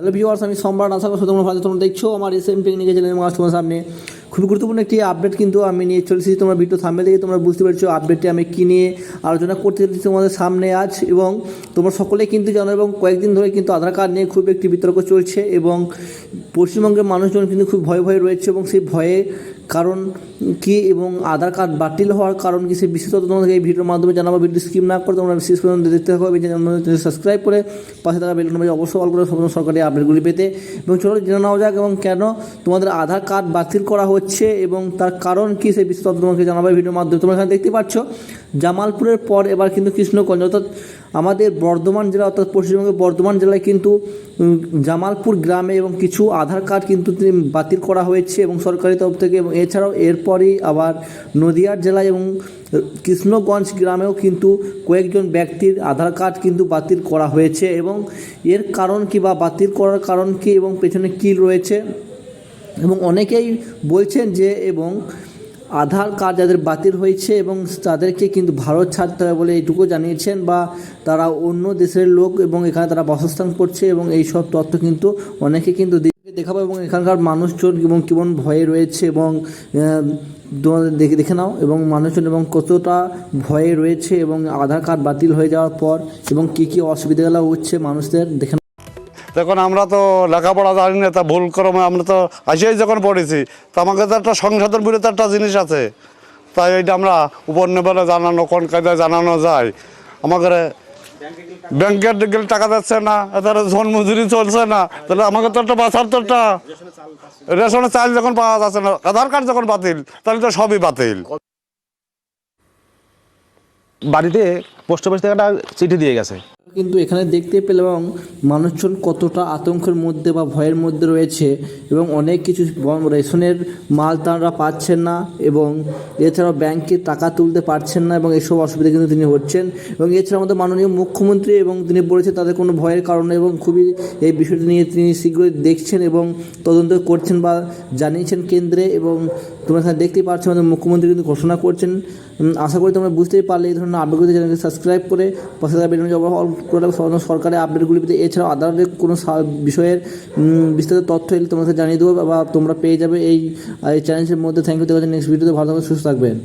Hello viewers আমি সম্রাট আশা করছি তোমরা ভালো তোমরা দেখছ আমার এস এম টেকনিক্যাল চ্যানেল আমার তোমার সামনে। খুবই গুরুত্বপূর্ণ একটি আপডেট কিন্তু আমি নিয়ে চলেছি তোমরা ভিডিও সামনে থেকে তোমরা বুঝতে পারছ আপডেটটি আমি কী নিয়ে আলোচনা করতে চলেছি তোমাদের সামনে আজ। এবং তোমরা সকলে কিন্তু জানো এবং কয়েকদিন ধরে কিন্তু আধার কার্ড নিয়ে খুব একটি বিতর্ক চলছে এবং পশ্চিমবঙ্গের মানুষজন কিন্তু খুব ভয়ে ভয়ে রয়েছে এবং সেই ভয়ে কারণ কি এবং আধার কার্ড বাতিল হওয়ার কারণ কি সেই বিশেষত তোমাদের এই ভিডিওর মাধ্যমে জানাব। ভিডিও স্কিম না করে তোমরা শেষ পর্যন্ত দেখতে চ্যানেল সাবস্ক্রাইব করে পাশে থাকা বেলুন বাজে অবশ্যই অল করে সমস্ত সরকারি আপডেটগুলি পেতে। এবং চলো জেনে নেওয়া যাক এবং কেন তোমাদের আধার কার্ড বাতিল করা হচ্ছে এবং তার কারণ কি সেই বিশেষত তোমাকে জানাব ভিডিওর মাধ্যমে। তোমরা এখানে দেখতে পাচ্ছ, জামালপুরের পর এবার কিন্তু কৃষ্ণগঞ্জ অর্থাৎ আমাদের বর্ধমান জেলা অর্থাৎ পশ্চিমবঙ্গের বর্ধমান জেলায় কিন্তু জামালপুর গ্রামে এবং কিছু আধার কার্ড কিন্তু বাতিল করা হয়েছে এবং সরকারি তরফ থেকে এবং এছাড়াও এরপরই আবার নদিয়ার জেলায় এবং কৃষ্ণগঞ্জ গ্রামেও কিন্তু কয়েকজন ব্যক্তির আধার কার্ড কিন্তু বাতিল করা হয়েছে এবং এর কারণ কি বা বাতিল করার কারণ কি এবং পেছনে কী রয়েছে? এবং অনেকেই বলছেন যে এবং আধার কার্ড যাদের বাতিল হয়েছে এবং তাদেরকে কিন্তু ভারত ছাড়তে হবে বলে এইটুকু জানিয়েছেন বা তারা অন্য দেশের লোক এবং এখানে তারা বাসস্থান করছে এবং এই সব তথ্য কিন্তু অনেকে কিন্তু দেখাবো এবং এখানকার মানুষজন এবং কেমন ভয়ে রয়েছে এবং দেখে দেখে নাও এবং মানুষজন এবং কতটা ভয়ে রয়েছে এবং আধার কার্ড বাতিল হয়ে যাওয়ার পর এবং কী কী অসুবিধাগুলো হচ্ছে মানুষদের দেখে দেখুন আমরা তো লেখাপড়া জানি না, তা ভুল ক্রমে আমরা তো আসিয়াই যখন পড়েছি, তো আমাকে তো একটা সংসদের বিরুদ্ধে একটা জিনিস আছে। তাই এইটা আমরা উপর নেবেলে জানানো, কোন কায়দায় জানানো যায়। আমাকে ব্যাংকের গেলে টাকা যাচ্ছে না তার ঝোন মজুরি চলছে না, তাহলে আমাকে তো একটা বাঁচার তো একটা রেশনের চাল যখন পাওয়া যাচ্ছে না, আধার কার্ড যখন বাতিল, তাহলে তো সবই বাতিল। বাড়িতে পোস্ট অফিস থেকে একটা চিঠি দিয়ে গেছে। কিন্তু এখানে দেখতে পেলাম মানুষজন কতটা আতঙ্কের মধ্যে বা ভয়ের মধ্যে রয়েছে এবং অনেক কিছু রেশনের মাল তারা পাচ্ছেন না এবং এছাড়াও ব্যাংকে টাকা তুলতে পারছেন না এবং এসব অসুবিধা কিন্তু তিনি হচ্ছেন এবং এছাড়া আমাদের মাননীয় মুখ্যমন্ত্রী এবং তিনি বলেছেন তাদের কোনো ভয়ের কারণে এবং খুবই এই বিষয়টি নিয়ে তিনি শীঘ্রই দেখছেন এবং তদন্ত করছেন বা জানিয়েছেন কেন্দ্রে এবং তোমরা এখানে দেখতেই পাচ্ছ আমাদের মুখ্যমন্ত্রী কিন্তু ঘোষণা করছেন। আশা করি তোমরা বুঝতেই পারলে, এই ধরনের আপডেটগুলি চ্যানেলকে সাবস্ক্রাইব করে পাশে থাকা বেলুন সর- সরকারের আপডেটগুলি পেতে। এছাড়াও আদার কোনো বিষয়ের বিস্তারিত তথ্য এলে তোমাকে জানিয়ে দেবো বা তোমরা পেয়ে যাবে এই চ্যালেঞ্জের মধ্যে। থ্যাংক ইউ নেক্সট ভিডিওতে ভালো থাকবে সুস্থ থাকবেন